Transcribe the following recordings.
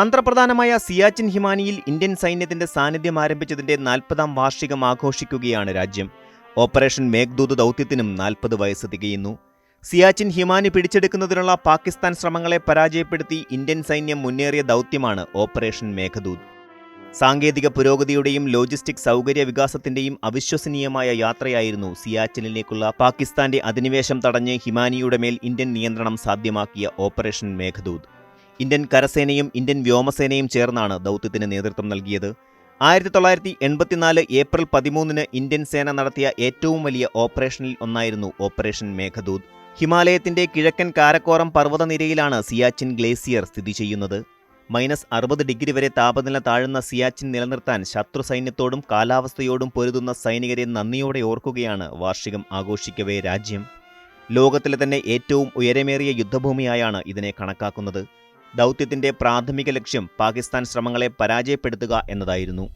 തന്ത്രപ്രധാനമായ സിയാച്ചിൻ ഹിമാനിയിൽ ഇന്ത്യൻ സൈന്യത്തിന്റെ സാന്നിധ്യം ആരംഭിച്ചതിന്റെ നാൽപ്പതാം വാർഷികം ആഘോഷിക്കുകയാണ് രാജ്യം. ഓപ്പറേഷൻ മേഘ്ദൂത് ദൗത്യത്തിനും നാൽപ്പത് വയസ്സ് തികയുന്നു. സിയാച്ചിൻ ഹിമാനി പിടിച്ചെടുക്കുന്നതിനുള്ള പാകിസ്ഥാൻ ശ്രമങ്ങളെ പരാജയപ്പെടുത്തി ഇന്ത്യൻ സൈന്യം മുന്നേറിയ ദൗത്യമാണ് ഓപ്പറേഷൻ മേഘദൂത്. സാങ്കേതിക പുരോഗതിയുടെയും ലോജിസ്റ്റിക് സൗകര്യ വികാസത്തിന്റെയും അവിശ്വസനീയമായ യാത്രയായിരുന്നു സിയാച്ചിനിലേക്കുള്ള പാകിസ്ഥാന്റെ അധിനിവേശം തടഞ്ഞ് ഹിമാനിയുടെ മേൽ ഇന്ത്യൻ നിയന്ത്രണം സാധ്യമാക്കിയ ഓപ്പറേഷൻ മേഘദൂത്. ഇന്ത്യൻ കരസേനയും ഇന്ത്യൻ വ്യോമസേനയും ചേർന്നാണ് ദൗത്യത്തിന് നേതൃത്വം നൽകിയത്. ആയിരത്തി തൊള്ളായിരത്തി എൺപത്തിനാല് ഏപ്രിൽ പതിമൂന്നിന് ഇന്ത്യൻ സേന നടത്തിയ ഏറ്റവും വലിയ ഓപ്പറേഷനിൽ ഒന്നായിരുന്നു ഓപ്പറേഷൻ മേഘദൂത്. ഹിമാലയത്തിന്റെ കിഴക്കൻ കാരക്കോറം പർവതനിരയിലാണ് സിയാച്ചിൻ ഗ്ലേസിയർ സ്ഥിതി ചെയ്യുന്നത്. മൈനസ് അറുപത് ഡിഗ്രി വരെ താപനില താഴുന്ന സിയാച്ചിൻ നിലനിർത്താൻ ശത്രു സൈന്യത്തോടും കാലാവസ്ഥയോടും പൊരുതുന്ന സൈനികരെ നന്ദിയോടെ ഓർക്കുകയാണ് വാർഷികം ആഘോഷിക്കവേ രാജ്യം. ലോകത്തിലെ തന്നെ ഏറ്റവും ഉയരമേറിയ യുദ്ധഭൂമിയായാണ് ഇതിനെ കണക്കാക്കുന്നത്. ദൗത്യത്തിന്റെ പ്രാഥമിക ലക്ഷ്യം പാകിസ്ഥാൻ ശ്രമങ്ങളെ പരാജയപ്പെടുത്തുക എന്നതായിരുന്നു.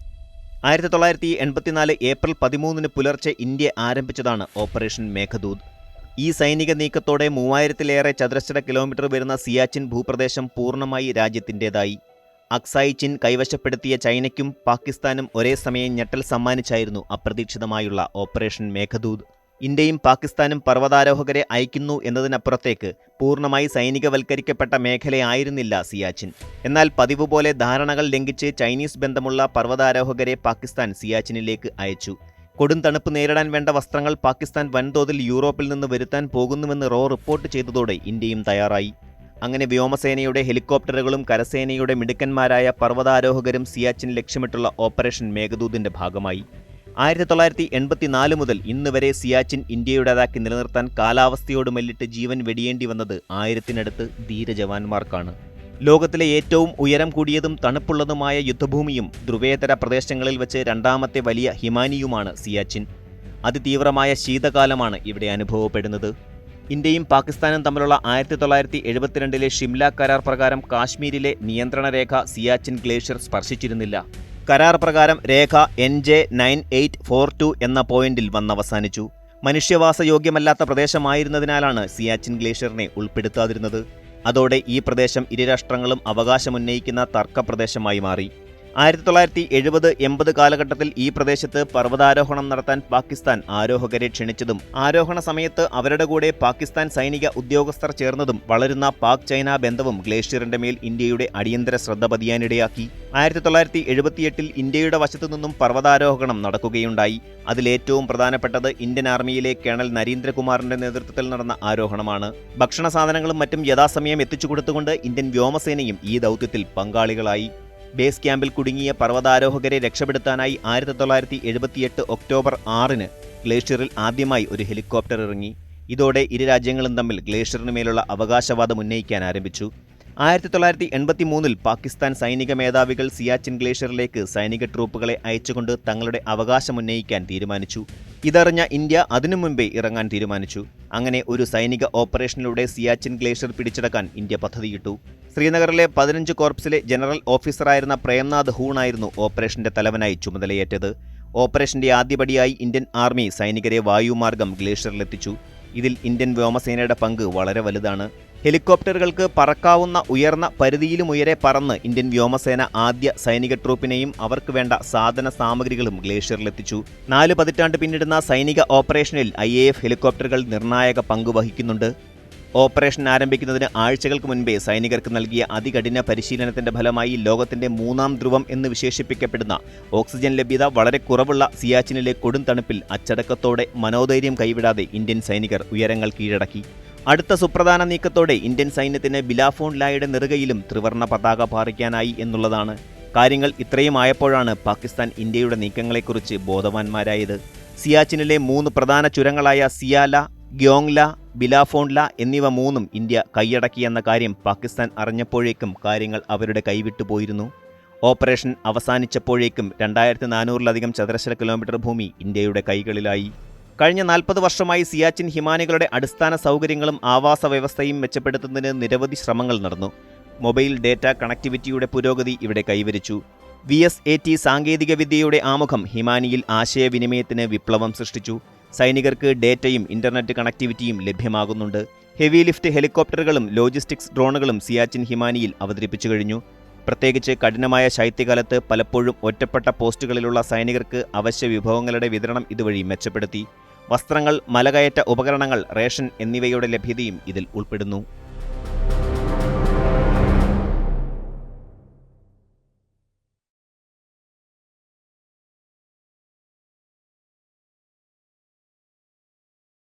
ആയിരത്തി തൊള്ളായിരത്തി എൺപത്തിനാല് ഏപ്രിൽ പതിമൂന്നിന് പുലർച്ചെ ഇന്ത്യ ആരംഭിച്ചതാണ് ഓപ്പറേഷൻ മേഘദൂത്. ഈ സൈനിക നീക്കത്തോടെ മൂവായിരത്തിലേറെ ചതുരശ്ര കിലോമീറ്റർ വരുന്ന സിയാച്ചിൻ ഭൂപ്രദേശം പൂർണമായി രാജ്യത്തിന്റെതായി അക്സായി ചിൻ കൈവശപ്പെടുത്തിയ ചൈനയ്ക്കും പാകിസ്ഥാനും ഒരേ സമയം ഞെട്ടൽ സമ്മാനിച്ചായിരുന്നു അപ്രതീക്ഷിതമായുള്ള ഓപ്പറേഷൻ മേഘദൂത്. ഇന്ത്യയും പാകിസ്ഥാനും പർവതാരോഹകരെ അയക്കുന്നു എന്നതിനപ്പുറത്തേക്ക് പൂർണമായി സൈനികവൽക്കരിക്കപ്പെട്ട മേഖലയായിരുന്നില്ല സിയാച്ചിൻ. എന്നാൽ പതിവ് പോലെ ധാരണകൾ ലംഘിച്ച് ചൈനീസ് ബന്ധമുള്ള പർവതാരോഹകരെ പാകിസ്ഥാൻ സിയാച്ചിനിലേക്ക് അയച്ചു. കൊടും തണുപ്പ് നേരിടാൻ വേണ്ട വസ്ത്രങ്ങൾ പാകിസ്ഥാൻ വൻതോതിൽ യൂറോപ്പിൽ നിന്ന് വരുത്താൻ പോകുന്നുവെന്ന് റോ റിപ്പോർട്ട് ചെയ്തതോടെ ഇന്ത്യയും തയ്യാറായി. അങ്ങനെ വ്യോമസേനയുടെ ഹെലികോപ്റ്ററുകളും കരസേനയുടെ മിടുക്കന്മാരായ പർവതാരോഹകരും സിയാച്ചിൻ ലക്ഷ്യമിട്ടുള്ള ഓപ്പറേഷൻ മേഘദൂതിന്റെ ഭാഗമായി. ആയിരത്തി തൊള്ളായിരത്തി എൺപത്തിനാല് മുതൽ ഇന്ന് വരെ സിയാച്ചിൻ ഇന്ത്യയുടേതാക്കി നിലനിർത്താൻ കാലാവസ്ഥയോട് മെല്ലിട്ട് ജീവൻ വെടിയേണ്ടി വന്നത് ആയിരത്തിനടുത്ത് ധീരജവാന്മാർക്കാണ്. ലോകത്തിലെ ഏറ്റവും ഉയരം കൂടിയതും തണുപ്പുള്ളതുമായ യുദ്ധഭൂമിയും ധ്രുവേതര പ്രദേശങ്ങളിൽ വെച്ച് രണ്ടാമത്തെ വലിയ ഹിമാനിയുമാണ് സിയാച്ചിൻ. അതിതീവ്രമായ ശീതകാലമാണ് ഇവിടെ അനുഭവപ്പെടുന്നത്. ഇന്ത്യയും പാകിസ്ഥാനും തമ്മിലുള്ള ആയിരത്തി തൊള്ളായിരത്തി എഴുപത്തിരണ്ടിലെ ഷിംല കരാർ പ്രകാരം കാശ്മീരിലെ നിയന്ത്രണരേഖ സിയാച്ചിൻ ഗ്ലേഷ്യർ സ്പർശിച്ചിരുന്നില്ല. കരാർ പ്രകാരം രേഖ N J nine eight four two എന്ന പോയിന്റിൽ വന്നവസാനിച്ചു. മനുഷ്യവാസയോഗ്യമല്ലാത്ത പ്രദേശമായിരുന്നതിനാലാണ് സിയാച്ചിൻ ഗ്ലേഷ്യറിനെ ഉൾപ്പെടുത്താതിരുന്നത്. അതോടെ ഈ പ്രദേശം ഇരു രാഷ്ട്രങ്ങളും അവകാശമുന്നയിക്കുന്ന തർക്കപ്രദേശമായി മാറി. ആയിരത്തി തൊള്ളായിരത്തി എഴുപത് എൺപത് കാലഘട്ടത്തിൽ ഈ പ്രദേശത്ത് പർവതാരോഹണം നടത്താൻ പാകിസ്ഥാൻ ആരോഹകരെ ക്ഷണിച്ചതും ആരോഹണ സമയത്ത് അവരുടെ കൂടെ പാകിസ്ഥാൻ സൈനിക ഉദ്യോഗസ്ഥർ ചേർന്നതും വളരുന്ന പാക് ചൈന ബന്ധവും ഗ്ലേഷ്യറിന്റെ മേൽ ഇന്ത്യയുടെ അടിയന്തര ശ്രദ്ധ പതിയാനിടയാക്കി. ആയിരത്തി തൊള്ളായിരത്തി എഴുപത്തിയെട്ടിൽ ഇന്ത്യയുടെ വശത്തു നിന്നും പർവതാരോഹണം നടക്കുകയുണ്ടായി. അതിലേറ്റവും പ്രധാനപ്പെട്ടത് ഇന്ത്യൻ ആർമിയിലെ കേണൽ നരീന്ദ്രകുമാറിന്റെ നേതൃത്വത്തിൽ നടന്ന ആരോഹണമാണ്. ഭക്ഷണ സാധനങ്ങളും മറ്റും യഥാസമയം എത്തിച്ചു കൊടുത്തുകൊണ്ട് ഇന്ത്യൻ വ്യോമസേനയും ഈ ദൗത്യത്തിൽ പങ്കാളികളായി. ബേസ് ക്യാമ്പിൽ കുടുങ്ങിയ പർവതാരോഹകരെ രക്ഷപ്പെടുത്താനായി ആയിരത്തി തൊള്ളായിരത്തി എഴുപത്തിയെട്ട് ഒക്ടോബർ ആറിന് ഗ്ലേഷ്യറിൽ ആദ്യമായി ഒരു ഹെലികോപ്റ്റർ ഇറങ്ങി. ഇതോടെ ഇരു രാജ്യങ്ങളും തമ്മിൽ ഗ്ലേഷ്യറിന് മേലുള്ള അവകാശവാദം ഉന്നയിക്കാൻ ആരംഭിച്ചു. ആയിരത്തി തൊള്ളായിരത്തി എൺപത്തി മൂന്നിൽ പാകിസ്ഥാൻ സൈനിക മേധാവികൾ സിയാച്ചിൻ ഗ്ലേഷ്യറിലേക്ക് സൈനിക ട്രൂപ്പുകളെ അയച്ചുകൊണ്ട് തങ്ങളുടെ അവകാശം ഉന്നയിക്കാൻ തീരുമാനിച്ചു. ഇതറിഞ്ഞ ഇന്ത്യ അതിനു മുൻപേ ഇറങ്ങാൻ തീരുമാനിച്ചു. അങ്ങനെ ഒരു സൈനിക ഓപ്പറേഷനിലൂടെ സിയാച്ചിൻ ഗ്ലേഷ്യർ പിടിച്ചെടുക്കാൻ ഇന്ത്യ പദ്ധതിയിട്ടു. ശ്രീനഗറിലെ പതിനഞ്ച് കോർപ്സിലെ ജനറൽ ഓഫീസറായിരുന്ന പ്രേംനാഥ് ഹൂണായിരുന്നു ഓപ്പറേഷന്റെ തലവനായി ചുമതലയേറ്റത്. ഓപ്പറേഷന്റെ ആദ്യപടിയായി ഇന്ത്യൻ ആർമി സൈനികരെ വായുമാർഗം ഗ്ലേഷ്യറിലെത്തിച്ചു. ഇതിൽ ഇന്ത്യൻ വ്യോമസേനയുടെ പങ്ക് വളരെ വലുതാണ്. ഹെലികോപ്റ്ററുകൾക്ക് പറക്കാവുന്ന ഉയർന്ന പരിധിയിലും ഉയരെ പറന്ന് ഇന്ത്യൻ വ്യോമസേന ആദ്യ സൈനിക ട്രൂപ്പിനെയും അവർക്ക് വേണ്ട സാധന സാമഗ്രികളും ഗ്ലേഷ്യറിലെത്തിച്ചു. നാല് പതിറ്റാണ്ട് പിന്നിടുന്ന സൈനിക ഓപ്പറേഷനിൽ ഐ ഹെലികോപ്റ്ററുകൾ നിർണായക പങ്ക് വഹിക്കുന്നുണ്ട്. ഓപ്പറേഷൻ ആരംഭിക്കുന്നതിന് ആഴ്ചകൾക്ക് മുൻപേ സൈനികർക്ക് നൽകിയ അതികഠിന പരിശീലനത്തിന്റെ ഫലമായി ലോകത്തിന്റെ മൂന്നാം ധ്രുവം എന്ന് വിശേഷിപ്പിക്കപ്പെടുന്ന ഓക്സിജൻ ലഭ്യത വളരെ കുറവുള്ള സിയാച്ചിനിലെ കൊടും തണുപ്പിൽ അച്ചടക്കത്തോടെ മനോധൈര്യം കൈവിടാതെ ഇന്ത്യൻ സൈനികർ ഉയരങ്ങൾ കീഴടക്കി. അടുത്ത സുപ്രധാന നീക്കത്തോടെ ഇന്ത്യൻ സൈന്യത്തിന് ബിലാഫോൺ ലായുടെ നെറുകയിലും ത്രിവർണ പതാക പാറിക്കാനായി എന്നുള്ളതാണ്. കാര്യങ്ങൾ ഇത്രയും ആയപ്പോഴാണ് പാകിസ്ഥാൻ ഇന്ത്യയുടെ നീക്കങ്ങളെക്കുറിച്ച് ബോധവാന്മാരായത്. സിയാച്ചിനിലെ മൂന്ന് പ്രധാന ചുരങ്ങളായ സിയാല ഗ്യോങ്ല ബിലാഫോൺല എന്നിവ മൂന്നും ഇന്ത്യ കൈയടക്കിയെന്ന കാര്യം പാകിസ്ഥാൻ അറിഞ്ഞപ്പോഴേക്കും കാര്യങ്ങൾ അവരുടെ കൈവിട്ടു പോയിരുന്നു. ഓപ്പറേഷൻ അവസാനിച്ചപ്പോഴേക്കും രണ്ടായിരത്തി നാനൂറിലധികം ചതുരശ്ര കിലോമീറ്റർ ഭൂമി ഇന്ത്യയുടെ കൈകളിലായി. കഴിഞ്ഞ നാൽപ്പത് വർഷമായി സിയാച്ചിൻ ഹിമാനികളുടെ അടിസ്ഥാന സൗകര്യങ്ങളും ആവാസ വ്യവസ്ഥയും മെച്ചപ്പെടുത്തുന്നതിന് നിരവധി ശ്രമങ്ങൾ നടന്നു. മൊബൈൽ ഡേറ്റ കണക്ടിവിറ്റിയുടെ പുരോഗതി ഇവിടെ കൈവരിച്ചു. വി എസ് എ ടി സാങ്കേതികവിദ്യയുടെ ആമുഖം ഹിമാനിയിൽ ആശയവിനിമയത്തിന് വിപ്ലവം സൃഷ്ടിച്ചു. സൈനികർക്ക് ഡേറ്റയും ഇന്റർനെറ്റ് കണക്ടിവിറ്റിയും ലഭ്യമാകുന്നുണ്ട്. ഹെവി ലിഫ്റ്റ് ഹെലികോപ്റ്ററുകളും ലോജിസ്റ്റിക്സ് ഡ്രോണുകളും സിയാച്ചിൻ ഹിമാനിയിൽ അവതരിപ്പിച്ചു കഴിഞ്ഞു. പ്രത്യേകിച്ച് കഠിനമായ ശൈത്യകാലത്ത് പലപ്പോഴും ഒറ്റപ്പെട്ട പോസ്റ്റുകളിലുള്ള സൈനികർക്ക് അവശ്യ വിഭവങ്ങളുടെ വിതരണം ഇതുവഴി മെച്ചപ്പെടുത്തി. വസ്ത്രങ്ങൾ മലകയറ്റ ഉപകരണങ്ങൾ റേഷൻ എന്നിവയുടെ ലഭ്യതയും ഇതിൽ ഉൾപ്പെടുന്നു.